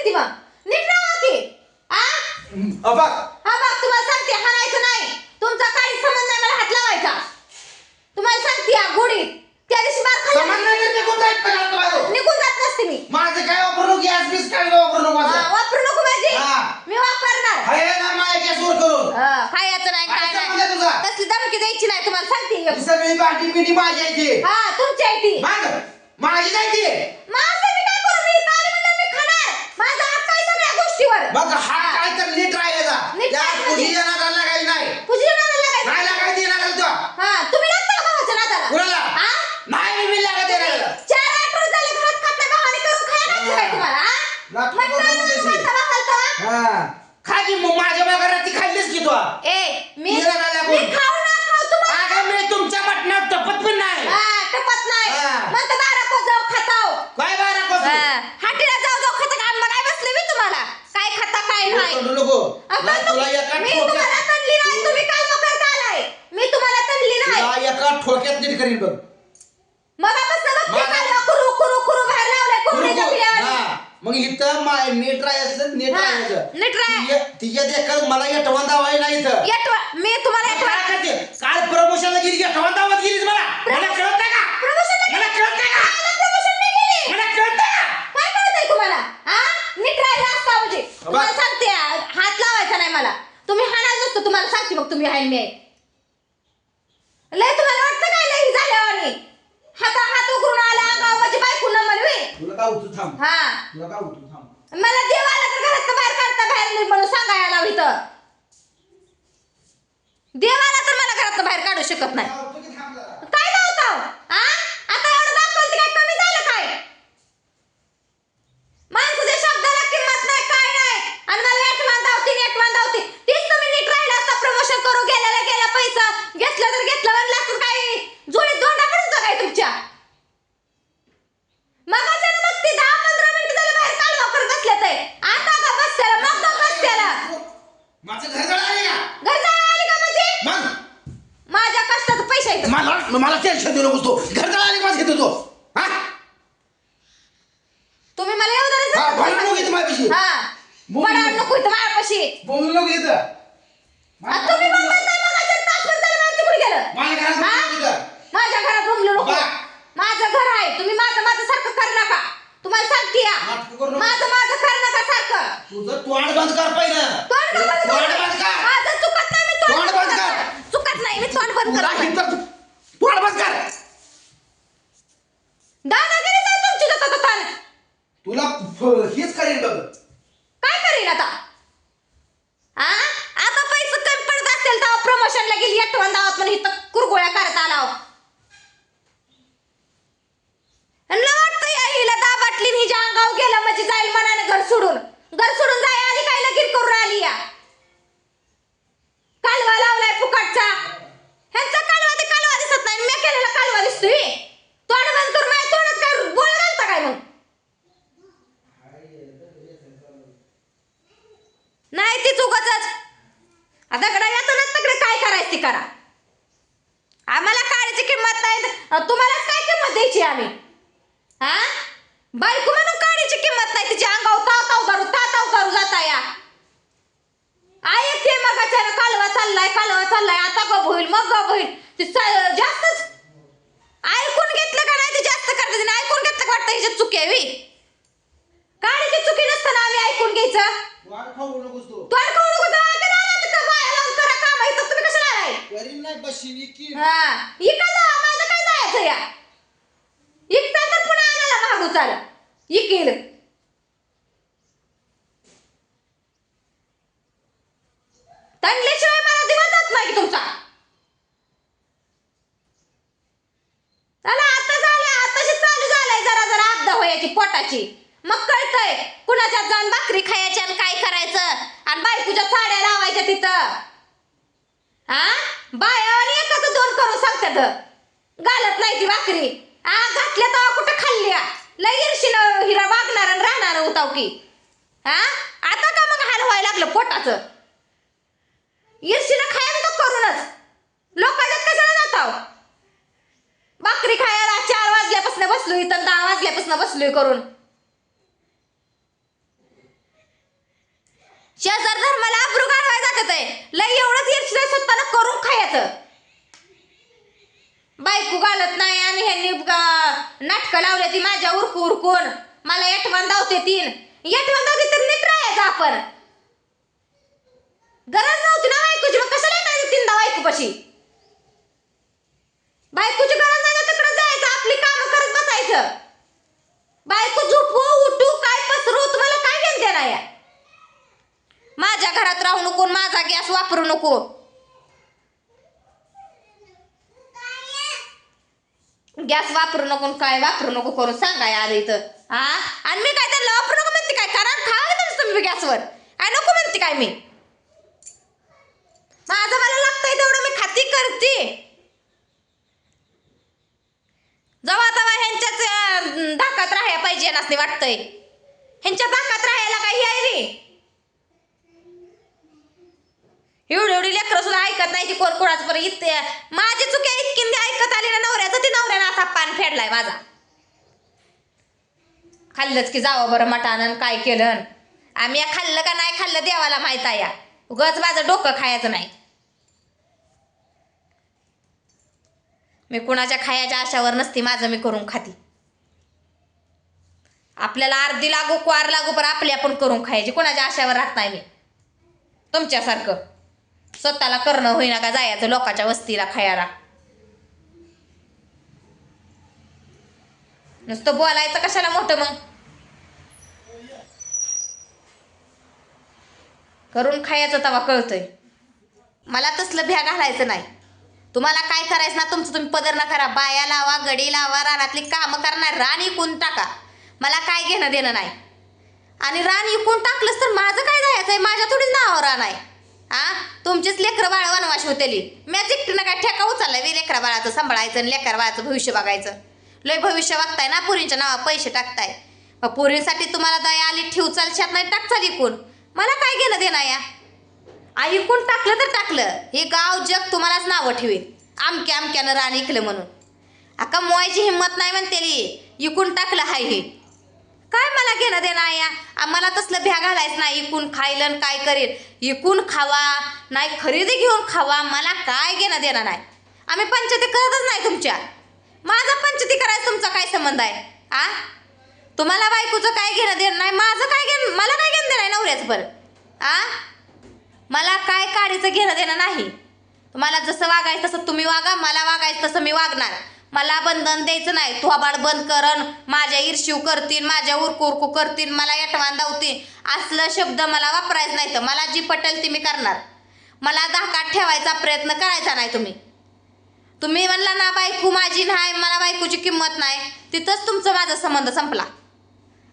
फिरती मग नीट की. आ? अबा हा तुम्हाला सांगते हाणायचं नाही तुमचा काही संबंध नाही मला हात लावायचा. तुम्हाला सांगते या गोडी त्या दिवशी मार खाल्ला. संबंध नाही तर निघून जात का आता बाहेरून? निघून जात नसते मी. माझं काय वापरू नको गॅस बीस काय वापरू नको हा, माझं नको माझी. मी वापरणार. हाय ना माझ्या गॅसवर करून. हा, खायचं नाही काय काय नाही. तसली धमकी द्यायची नाही तुम्हाला सांगते. ही. सगळी बाटी बिटी माझी हा तुमची आहे ती. माझी नाही ती. मग हा काय तर नीट त्या म्हणजे? येणार लागायची नाही तुझी नादाला लागायचं. नाही लागायची येणार तो हा तुम्ही लागता का भावाच्या नादाला कुणाला हा? नाही मी लागत येणार चार आठवडे झाले घरात खात नाही भावाने करून खायला घातलं काय तुम्हाला हा? नाटकं मग करून काय द्यायची. म्हणता भावाला तेव्हा? हा खाजी मग माझ्या मागारा ती खाल्लीच की तो ए मी मी नादाला मी लागून. खाऊ ना खाऊ तुम्हाला अगं मी तुमच्या मटणात टपत पण नाही हा, टपत नाही हा. म्हणतं बारा को जाऊ खाताव काय बारा कोस हाटीला जाऊ जाऊ खाता का काय बसले मी तुम्हाला काय खाता काय नाही नको आपण नाही, तुला एका मी तुम्हाला ठोक्यात तणली नाही तुम्ही काय करता आलाय मी तुम्हाला तणली नाही तुला एका ठोक्यात नीट करीन बघ मग आपण बघते मला- कालवा कुरू कुरू कुरू बाहेर लावलाय कोंबडीच्या नको. पिल्यावानी. हा. मग इथं माय नीट राहायचं नीट हा, राहायचं नीट राहा. तिच्या- तिच्या देखत मला येटवण दावाय नाही इथं. येटवा मी तुम्हाला काय करते? काल प्रमोशनला गेली येटवण दावत गेलीस मला. मला कळत नाही का प्रमोशन मला कळत नाही का प्रमोशन नाही केली मला कळत नाही का? काय कळतंय तुम्हाला? हा? नीट राहिला असता म्हणजे तुम्हाला बा- सांगते हात लावायचा नाही मला. तुम्ही तुम्हाला सांगते मग तुम्ही हाय मी. आहे. लय तुम्हाला वाटतं काय लय झाल्यावानी? हाता हात उघडून आला अंगावर माझी बायको न म्हणवी तुला थांब? हा. तुला थांब? मला देव आला तर घरात बाहेर काढता बाहेर नाही म्हणून सांगायला लाव इथं. देव आला तर मला घरात बाहेर काढू शकत नाही. काय होतं की थांब. जरा. काय नव्हतं हा आता एवढं दाखवलं काय कमी झालं काय माणसाच्या शब्दाला किंमत नाही काय नाही आणि मला एटवान धावती एटवान धावती तीच तुम्ही नीट राहिला असता प्रमोशन करू गेलेला गेला पैसा घेतलं तर घेतलं म्हणलं असतं काय जोडीत दोंडा पडत काय तुमच्या मग मग ती दहा पंधरा मिनिटं झाली बाहेर काढवा करत बसल्या ते आता का बसत्याला मग का बसत्याला माझं घर जळालं आहे का घर जायला आली का म्हणजे मग माझ्या कष्टाचं पैसे आहेत मला मला टेन्शन देऊ नकोस तू घर जळालं का माझं घेतो तो हा तुम्ही मला येऊ हा, नको इथं माझ्यापाशी. हा बोलू बडा नको. नको इथं माझ्यापाशी बोलू नको इथं आ, तुम्ही बोलताय काय मगाचं तासभर झालं बाहेर तिकडे गेलं माझ्या घरात हा? बोलू नको इथं. माझ्या घरात घुमलो नको बा. माझं घर आहे तुम्ही माझं माझं सारखं करू नका तुम्हाला सांगते या. नाटकं करू नको. माझं माझं करू नका सारखं तुझं तोंड बंद कर पहिलं तोंड बंद करू? माझं चुकत नाही मी तोंड तोंड बंद बंद करते. कर. चुकत नाही मी तोंड बंद तुला करते बंद कर दादागिरी जाय तुमची जाता तान तुला फ- हेच करेल बघ. काय करेल आता? हा आता पैसे कमी पडत असेल तर प्रमोशनला गेली आठवण दावात म्हणून इथं कुरगोळ्या करत आला हो. आणि वाटतं या हिला दाबाटली आणि हिच्या अंगावर गेलं म्हणजे जाईल मनाने घर सोडून. घर सोडून जाय आली काय लगीन करून आली या कालवा लावलाय फुकटचा ह्यांचा कालवा ते कालवा दिसत नाही मी केलेला कालवा दिसतोय तोंड बंद करून माझ्या तोंडात काय बोल घालता काय मग नाही ती चुकच आता येतो ना तिकडे काय करायचं ती करा. आम्हाला काळीची किंमत नाही तुम्हालाच काय किंमत द्यायची आम्ही? हा? बायको म्हणून काळीची किंमत नाही तिच्या अंगावर ताव करू ताताव करू जाता या. आहे ते मग कालवा चाललाय कालवा चाललाय आता गप होईल मग गप होईल ते स- जास्तच ऐकून घेतलं का नाही ते जास्त करते तिने ऐकून घेतलं का वाटतं हिची चुकी आहे बी? काळीची चुकी नसताना आम्ही ऐकून घ्यायचं वाट खाऊ नकोस तू तोंड करू नको जाऊ का नाही तर का बाया लावून करा काम आहे तर तुम्ही कशाला आलाय करीन नाही बशीन की हा इकडे जा माझं काय जायचं या इकडे तर पुन्हा आणायला मागू चाल इकेल तणल्याशिवाय मला दिवस जात नाही तुमचा चला आता झालं आताशी चालू झालंय जरा जरा अपदा करायची मग कळतंय. कुणाच्या जाऊन भाकरी खायच्या आणि काय करायचं? आणि बायकोच्या साड्या लावायच्या तिथं. हा बाया एकाच दोन करून सांगतात. घालत नाही ती भाकरी. आ घातल्या तेव्हा कुठं खाल्ल्या? लय इरशीनं हिरा वागणार आणि राहणार उताव की. हा आता का मग हाल व्हायला लागलं पोटाचं? इरशीनं खायला तर करूनच. लोकांच्यात कशाला जाताव? भाकरी खायला चार वाजल्यापासून बसलोय तर दहा वाजल्यापासून बसलोय करून शेजार धर्माला अब्रू गाडवाय जातात आहे लय एवढंच इर्षिदा स्वतःला करून खायचं बायको घालत नाही आणि ह्यांनी नाटकं लावले ती माझ्या उरकू उरकून मला एटवान धावते तीन तर नीट राहायचं आपण? गरज नव्हती ना बायकोची. मग कशाला येतायचं तीनदा बायकोपाशी? बायकोची गरज नाही तिकडे जायचं. आपली कामं करत बसायचं. बायको झोपू उठू काय पसरू तुम्हाला काय घेऊन देणार माझ्या घरात राहू नको माझा गॅस वापरू नको. गॅस वापरू नको काय वापरू नको करून सांगाय आलं इथं हा आणि मी काय त्यांना वापरू नको म्हणते काय? कारण खावा तुम्ही तुम्ही गॅसवर. काय नको म्हणते काय मी? माझं मला लागतंय तेवढं मी खाती करते. जवा तवा ह्यांच्याच धाकात राहायला पाहिजे नसते वाटतंय. ह्यांच्या धाकात राहायला काही आहे रे एवढी एवढी लेकरं सुद्धा ऐकत नाही ती कोण कोणाचं पण इतके. माझी चुकी इतकी ऐकत आली ना नवऱ्याचं ती नवऱ्यानं असा पान फेडलाय माझा. खाल्लंच की जावं बरं मटानं काय केलं आम्ही या खाल्लं का नाही खाल्लं देवाला माहीत आहे या. उगच माझं डोकं खायचं नाही. मी कुणाच्या खायच्या आशावर नसती माझं मी करून खाती. आपल्याला अर्धी लागू क्वार लागू पण आपली आपण करून खायची. कोणाच्या आशावर राहत नाही मी. तुमच्यासारखं. स्वतःला करणं होईना का जायचं लोकांच्या वस्तीला खायला? नुसतं बोलायचं कशाला मोठं मग? करून खायचं तवा कळतंय. मला तसलं भ्या घालायचं नाही. तुम्हाला काय करायचं ना तुमचं तुम्ही पदर ना करा बाया लावा गडी लावा रानातली कामं करणार रान इकून टाका. मला काय घेणं देणं नाही. आणि रान इकून टाकलंच तर माझं काय जायचं आहे माझ्या थोडीच नावावर रान आहे. हा? तुमचीच लेकरं बाळ वनवाश होतेली. मॅच एकटीनं काय ठेका उचललाय वे लेकरा बाळाचं सांभाळायचं आणि लेकरा बाळाचं भविष्य बघायचं. लय भविष्य बघताय ना पुरींच्या नावा पैसे टाकताय. मग पुरींसाठी तुम्हाला दया आली ठेव चालशात नाही टाकचाल इकून. मला काय घेणं देणार या? ऐकून टाकलं तर टाकलं. हे गाव जग तुम्हालाच नावं ठेवेल आमक्या आमक्यानं रान इकलं म्हणून. अका मोयची हिंमत नाही म्हणतेली. इकून टाकलं हाय हे. काय मला घेणं देणं आहे या? आम्हाला तसलं भ्या घालायचं नाही इकून खायलं आणि काय करेल इकून खावा नाही खरेदी घेऊन खावा मला काय घेणं देणं नाही? आम्ही पंचायती करतच नाही तुमच्या. माझा पंचायती करायचं तुमचा काय संबंध आहे? आ? तुम्हाला बायकोचं काय घेणं देणं नाही माझं काय घेणं मला काय घेणं देणं आहे नवऱ्याचं बरं आ? मला काय काडीचं घेणं देणं नाही? तुम्हाला जसं वागायचं तसं तुम्ही वागा मला वागायचं तसं मी वागणार. मला बंधन द्यायचं नाही. थोबाड बंद करण माझ्या ईर्ष्यू करतील माझ्या उरकू करतील मला यटवान धावतील असलं शब्द मला वापरायचं नाही तर मला जी पटेल ती मी करणार. मला धाकात ठेवायचा प्रयत्न करायचा नाही तुम्ही. तुम्ही म्हणला ना बायको माझी नाही मला बायकोची किंमत नाही. तिथंच तुमचं माझा संबंध संपला.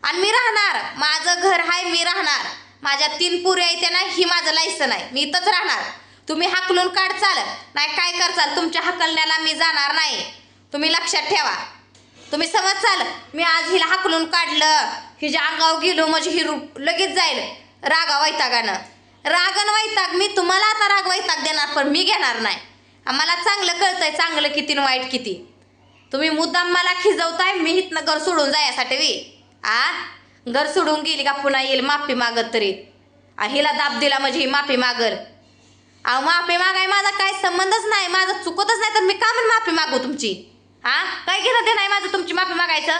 आणि मी राहणार. माझं घर आहे मी राहणार. माझ्या तीन पुऱ्या येते ना ही माझं लायसन आहे. मी इथंच राहणार. तुम्ही हाकलून काढचाल. नाही काय करचाल? तुमच्या हाकलण्याला मी जाणार नाही. तुम्ही लक्षात ठेवा. तुम्ही समजचाल मी आज हिला हाकलून काढलं. हिच्या अंगावर गेलो म्हणजे ही रूप लगेच जाईल. रागा वैतागानं. रागन वैताग मी तुम्हाला आता राग वैताग देणार पण मी घेणार नाही. आम्हाला चांगलं कळतंय चांगलं किती आणि वाईट किती. तुम्ही मुद्दाम मला खिजवताय मी इथनं घर सोडून जायसाठी वी आ? घर सोडून गेली का पुन्हा येईल माफी मागत तरी. आ, हिला दाब दिला म्हणजे ही माफी मागल. अहो माफी मागाय माझा काय संबंधच नाही माझं चुकतच नाही तर मी का म्हणून माफी मागू तुमची? हा? काय घेणं ते नाही माझं? तुमची माफी मागायचं?